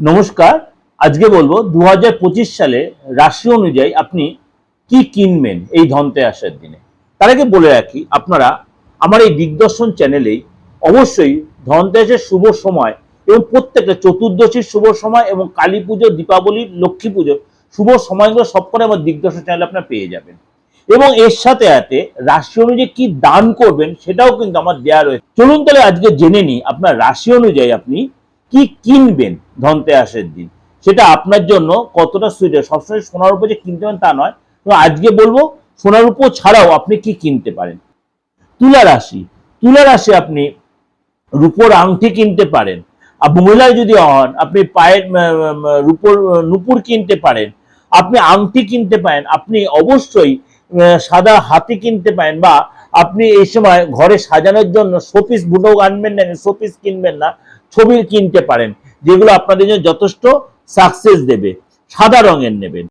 নমস্কার, আজকে বলব দু হাজার পঁচিশ সালে রাশি অনুযায়ী আপনি কি কিনবেন এই ধনতে আসার দিনে? তার আগে বলে রাখি, আপনারা আমার এই দিগদর্শন চ্যানেলেই অবশ্যই ধনতেরাসের শুভ সময় এবং প্রত্যেকটা চতুর্দশীর শুভ সময় এবং কালী পুজো, দীপাবলি, লক্ষ্মী পুজো শুভ সময়গুলো সব করে আমার দিগদর্শন চ্যানেলে আপনারা পেয়ে যাবেন। এবং এর সাথে সাথে রাশি অনুযায়ী কি দান করবেন সেটাও কিন্তু আমার দেওয়া রয়েছে। চলুন তাহলে আজকে জেনে নিই, আপনার রাশি অনুযায়ী আপনি কি কিনবেন ধনতেরাসের দিন? সেটা আপনার জন্য কতটা সুইটের সবসময় সোনার উপর যে কিনতে পারেন তা নয়। তো আজকে বলব, সোনার উপর ছাড়াও আপনি কি কিনতে পারেন? তুলা রাশি। তুলা রাশি আপনি রূপোর আংটি কিনতে পারেন। আর মহিলায় যদি হন, আপনি পায়ের রূপোর, নুপুর কিনতে পারেন। আপনি আংটি কিনতে পারেন। আপনি অবশ্যই সাদা হাতি কিনতে পারেন বা আপনি এই সময় ঘরে সাজানোর জন্য শোপিস বুটো আনবেন না, শোপিস কিনবেন না। ছবি কিনতে পারেন যেগুলো আপনাদের জন্য যথেষ্ট সাকসেস দেবে সাদা রঙের নেবেন।